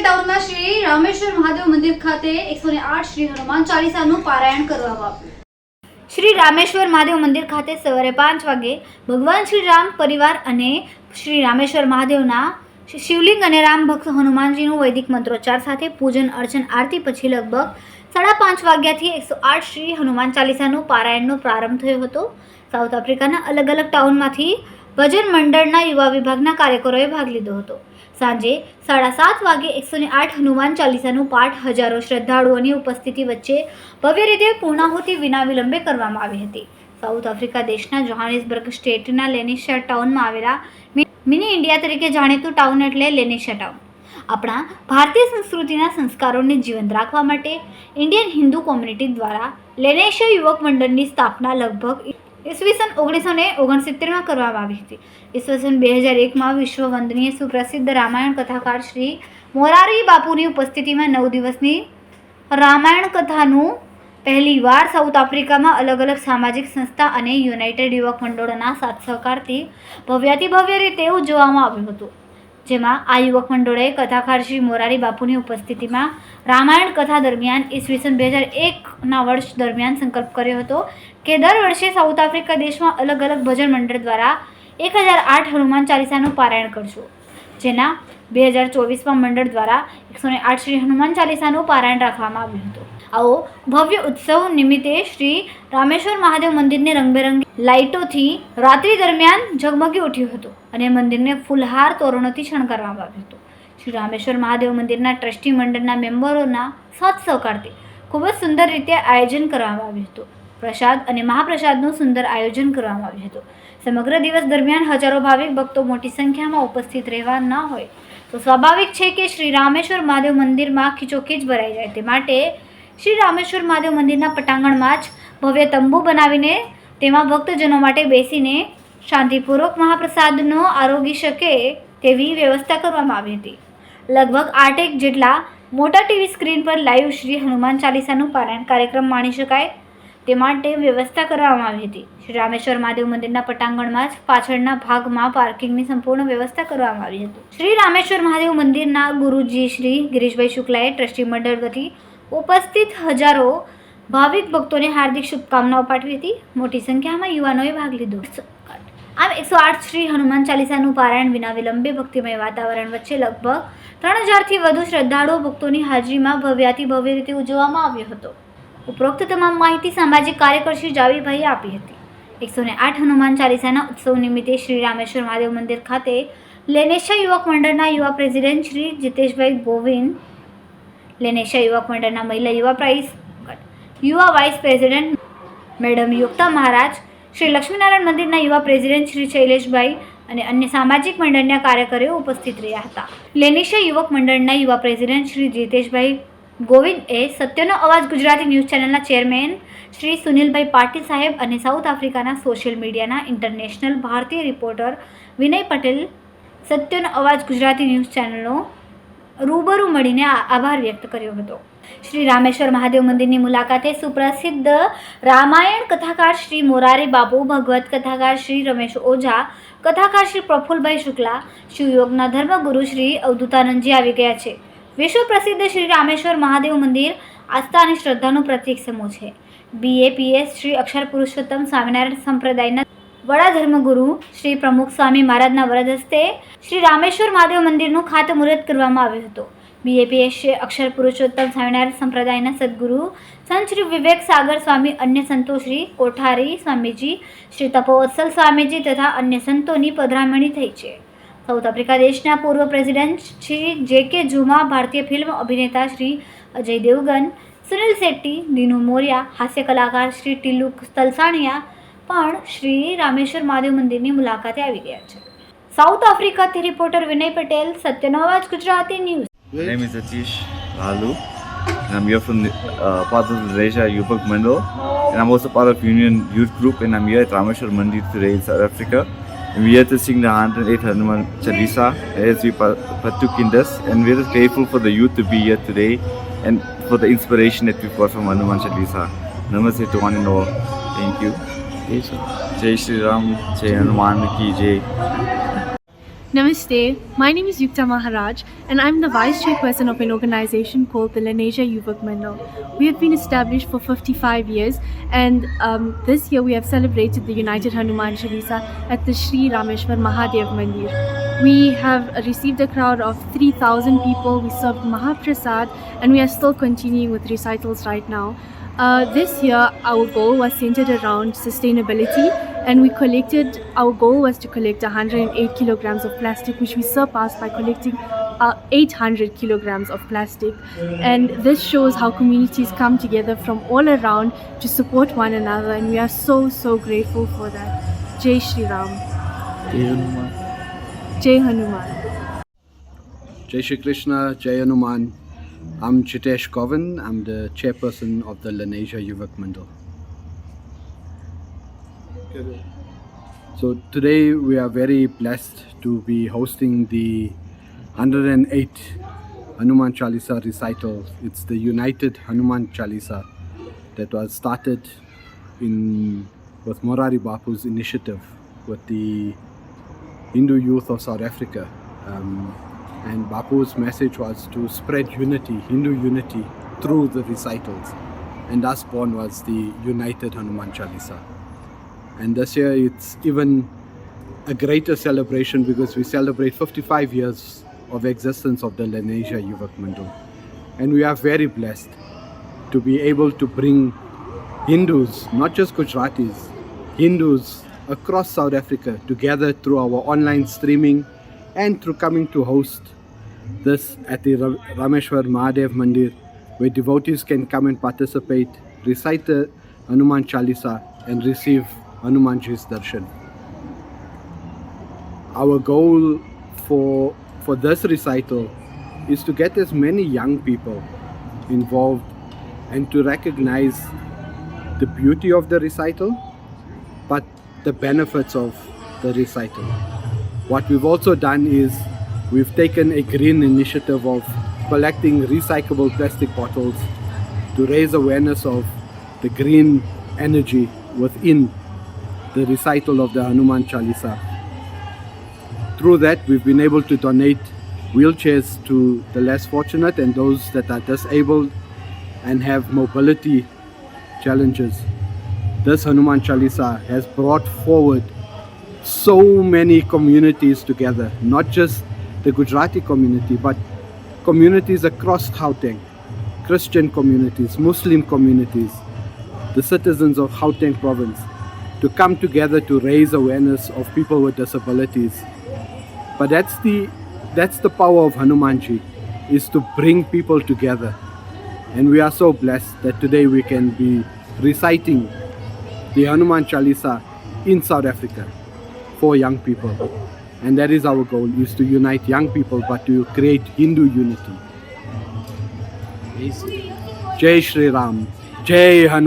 ટાઉનમાં શ્રી રામેશ્વર મહાદેવ મંદિર ખાતે એકસો શ્રી હનુમાન ચાલીસાનું પારાયણ કરવામાં આવ્યું. શ્રી રામેશ્વર મહાદેવ મંદિર ખાતે સવારે પાંચ વાગે ભગવાન શ્રી રામ પરિવાર અને શ્રી રામેશ્વર મહાદેવના શિવલિંગ અને રામ ભક્ત હનુમાનજીનું વૈદિક મંત્રોચ્ચાર સાથે પૂજન, અર્ચન, આરતી પછી લગભગ સાડા પાંચ વાગ્યાથી એકસો આઠ શ્રી હનુમાન ચાલીસાનું પારાયણનો પ્રારંભ થયો હતો. સાઉથ આફ્રિકાના અલગ અલગ ટાઉનમાંથી ભજન મંડળના યુવા વિભાગના કાર્યકરોએ ભાગ લીધો હતો. સાંજે સાડા સાત વાગે એકસો ને આઠ હનુમાન ચાલીસાનું પાઠ હજારો શ્રદ્ધાળુઓની ઉપસ્થિતિ વચ્ચે ભવ્ય રીતે પૂર્ણાહુતિ વિના વિલંબે કરવામાં આવી હતી. સાઉથ આફ્રિકા દેશના જોહાનિસબર્ગ સ્ટેટના લેનિશા ટાઉનમાં આવેલા મિની ઇન્ડિયા તરીકે જાણીતું ટાઉન એટલે લેનિશા ટાઉન. આપણા ભારતીય સંસ્કૃતિના સંસ્કારોને જીવંત રાખવા માટે ઇન્ડિયન હિન્દુ કોમ્યુનિટી દ્વારા લેનેશા યુવક મંડળની સ્થાપના લગભગ ઈસવીસન ઓગણીસો ને ઓગણસિત્તેરમાં કરવામાં આવી હતી. ઈસવીસન બે હજાર એકમાં વિશ્વ વંદનીય સુપ્રસિદ્ધ રામાયણ કથાકાર શ્રી મોરારી બાપુની ઉપસ્થિતિમાં નવ દિવસની રામાયણ કથાનું પહેલીવાર સાઉથ આફ્રિકામાં અલગ અલગ સામાજિક સંસ્થા અને યુનાઇટેડ યુવક મંડળોના સાથ સહકારથી ભવ્યાતિભવ્ય રીતે ઉજવવામાં આવ્યું હતું. જેમાં આ યુવક મંડળે કથાકાર શ્રી મોરારી બાપુની ઉપસ્થિતિમાં રામાયણ કથા દરમિયાન ઈસવીસન બે હજાર એકના વર્ષ દરમિયાન સંકલ્પ કર્યો હતો કે દર વર્ષે સાઉથ આફ્રિકા દેશમાં અલગ અલગ ભજન મંડળ દ્વારા એક હજાર આઠ હનુમાન ચાલીસાનું પારાયણ કરશું. જેના બે હજાર ચોવીસમાં મંડળ દ્વારા એકસો આઠ શ્રી હનુમાન ચાલીસાનું પારાયણ રાખવામાં આવ્યું હતું. આવો ભવ્ય ઉત્સવ નિમિત્તે શ્રી રામેશ્વર મહાદેવ મંદિરને રંગબેરંગી લાઇટોથી રાત્રિ દરમિયાન ઝગમગી ઉઠ્યું હતું અને મંદિરને ફૂલહાર તોરણોથી શણગારવામાં આવ્યું હતું. શ્રી રામેશ્વર મહાદેવ મંદિરના ટ્રસ્ટી મંડળના મેમ્બરોના સાથ સહકારથી ખૂબ જ સુંદર રીતે આયોજન કરવામાં આવ્યું હતું. પ્રસાદ અને મહાપ્રસાદનું સુંદર આયોજન કરવામાં આવ્યું હતું. સમગ્ર દિવસ દરમિયાન હજારો ભાવિક ભક્તો મોટી સંખ્યામાં ઉપસ્થિત રહેવા ન હોય. તો સ્વાભાવિક છે કે શ્રી રામેશ્વર મહાદેવ મંદિરમાં ખીચોખીચ ભરાઈ જાય તે માટે શ્રી રામેશ્વર મહાદેવ મંદિરના પટાંગણમાં જ ભવ્ય તંબુ બનાવીને તેમાં ભક્તજનો માટે બેસીને શાંતિપૂર્વક મહાપ્રસાદનો આરોગી શકે તેવી વ્યવસ્થા કરવામાં આવી હતી. લગભગ આઠેક જેટલા મોટા ટીવી સ્ક્રીન પર લાઈવ શ્રી હનુમાન ચાલીસાનું પારાયણ કાર્યક્રમ માણી શકાય તે માટે વ્યવસ્થા કરવામાં આવી હતી. શ્રી રામેશ્વર મહાદેવ મંદિરના પટાંગણમાં જ પાછળના ભાગમાં પાર્કિંગની સંપૂર્ણ વ્યવસ્થા કરવામાં આવી હતી. શ્રી રામેશ્વર મહાદેવ મંદિરના ગુરુજી શ્રી ગિરીશભાઈ શુક્લાએ ટ્રસ્ટી મંડળ વતી ઉપસ્થિત હજારો ભાવિક ભક્તોને હાર્દિક શુભકામનાઓ પાઠવી હતી. મોટી સંખ્યામાં યુવાનોએ ભાગ લીધો. આમ એકસો આઠ શ્રી હનુમાન ચાલીસાનું પારાયણ વિના વિલંબે ભક્તિમય વાતાવરણ વચ્ચે લગભગ ત્રણ હજારથી વધુ શ્રદ્ધાળુઓ ભક્તોની હાજરીમાં ભવ્યાતિ ભવ્ય રીતે ઉજવવામાં આવ્યો હતો. ઉપરોક્ત તમામ માહિતી સામાજિક કાર્યકર શ્રી જાવીભાઈએ આપી હતી. એકસો ને આઠ હનુમાન ચાલીસાના ઉત્સવ નિમિત્તે શ્રી રામેશ્વર મહાદેવ મંદિર ખાતે લેનેશા યુવક મંડળના યુવા પ્રેસિડેન્ટ શ્રી જીતેશભાઈ ગોવિંદ લેનેશા યુવક મંડળના મહિલા યુવા પ્રાઇસ યુવા vice president madam Yukta Maharaj, Shri Lakshminarayan મંદિરના યુવા પ્રેસિડેન્ટ શ્રી શૈલેષભાઈ અને અન્ય સામાજિક મંડળના કાર્યકરો ઉપસ્થિત રહ્યા હતા. લેનિશા યુવક મંડળના યુવા પ્રેસિડેન્ટ શ્રી જીતેશભાઈ ગોવિંદ એ સત્યનો અવાજ ગુજરાતી ન્યૂઝ ચેનલના ચેરમેન શ્રી સુનિલભાઈ પાટીલ સાહેબ અને સાઉથ આફ્રિકાના સોશિયલ મીડિયાના ઇન્ટરનેશનલ ભારતીય રિપોર્ટર વિનય પટેલ સત્યનો અવાજ ગુજરાતી ન્યૂઝ ચેનલનો રૂબરૂ મળીને આભાર વ્યક્ત કર્યો હતો. શ્રી રામેશ્વર મહાદેવ મંદિરની મુલાકાતે સુપ્રસિદ્ધ રામાયણ કથાકાર શ્રી મોરારી બાપુ ભગવત કથાકાર શ્રી રમેશ ઓઝા, કથાકાર શ્રી પ્રફુલભાઈ શુક્લા, શિવયોગના ધર્મગુરુ શ્રી અવધૂતાનંદજી આવી ગયા છે. વિશ્વ પ્રસિદ્ધ શ્રી રામેશ્વર મહાદેવ મંદિર આસ્થા અને શ્રદ્ધાનું પ્રતીક સમૂહ છે. બીએપીએસ શ્રી અક્ષર પુરુષોત્તમ સ્વામિનારાયણ સંપ્રદાયના વડા ધર્મગુરુ શ્રી પ્રમુખ સ્વામી મહારાજના વરદ હસ્તે શ્રી રામેશ્વર મહાદેવ મંદિરનું ખાતમુહૂર્ત કરવામાં આવ્યું હતું. બીએપીએસ શ્રી અક્ષર પુરુષોત્તમ સ્વામિનારાયણ સંપ્રદાયના સદગુરુ, સંત શ્રી વિવેક સાગર સ્વામી, અન્ય સંતો શ્રી કોઠારી સ્વામીજી, શ્રી તપોવત્સલ સ્વામીજી તથા અન્ય સંતોની પધરામણી થઈ છે. સાઉથ આફ્રિકા દેશના પૂર્વ પ્રેસિડેન્ટ શ્રી જે કે ઝુમા, ભારતીય ફિલ્મ અભિનેતા શ્રી અજય દેવગન, સુનિલ શેટ્ટી, દીનુ મોરિયા હાસ્ય કલાકાર શ્રી ટીલુ તલસાણિયા પણ શ્રી રામેશ્વર મહાદેવ મંદિરની મુલાકાતે આવી ગયા છે સાઉથ આફ્રિકાથી રિપોર્ટર વિનય પટેલ સત્યનો અવાજ Gujarati news name is Atish Lalu. And I'm here from the, uh, part of the Reja Yupak Mandal. And I'm also part of Union Youth Group and I'm here at Rameshwar Mandir today in South Africa. And we're here to sing the 108 Hanuman Chalisa as we partook in this. And we're just grateful for the youth to be here today and for the inspiration that we've got from Hanuman Chalisa. Namaste to one and all. Thank you. Namaste, my name is Yukta Maharaj and I'm the vice chairperson of an organization called the Lanesia Yuvak Mandal. We have been established for 55 years and um, this year we have celebrated the United Hanuman Chalisa at the Sri Rameshwar Mahadev Mandir. We have received a crowd of 3,000 people, we served Mahaprasad and we are still continuing with recitals right now. Uh, this year, our goal was centered around sustainability, and we collected. Our goal was to collect 108 kilograms of plastic, which we surpassed by collecting uh, 800 kilograms of plastic. And this shows how communities come together from all around to support one another, and we are so so grateful for that. Jai Shri Ram, Jai Hanuman. Jai Shri Krishna, Jai Hanuman. I'm Chitesh Govan. I'm the chairperson of the Lanesia Yuvak Mandal. So today we are very blessed to be hosting the 108 Hanuman Chalisa recital. It's the United Hanuman Chalisa that was started in with Morari Bapu's initiative with the Hindu youth of South Africa. Um, and Bapu's message was to spread unity, Hindu unity, through the recitals. And thus born was the United Hanuman Chalisa. And this year it's even a greater celebration because we celebrate 55 years of existence of the Lanesia Yuvak Mandal. And we are very blessed to be able to bring Hindus, not just Gujaratis, Hindus across South Africa together through our online streaming and through coming to host this at the Ra- Rameshwar Mahadev Mandir, where devotees can come and participate, recite the Hanuman Chalisa, and receive Hanumanji's darshan. Our goal for for this recital is to get as many young people involved and to recognize the beauty of the recital, but the benefits of the recital. What we've also done is we've taken a green initiative of collecting recyclable plastic bottles to raise awareness of the green energy within the recital of the Hanuman Chalisa. Through that, we've been able to donate wheelchairs to the less fortunate and those that are disabled and have mobility challenges. This Hanuman Chalisa has brought forward so many communities together, not just the Gujarati community, but communities across Gauteng, Christian communities, Muslim communities, the citizens of Gauteng province, to come together to raise awareness of people with disabilities. But that's the that's the power of Hanumanji, is to bring people together. And we are so blessed that today we can be reciting the Hanuman Chalisa in South Africa for young people. And that is our goal, is to unite young people but to create Hindu unity. Jai Shri Ram, Jai Hanuman.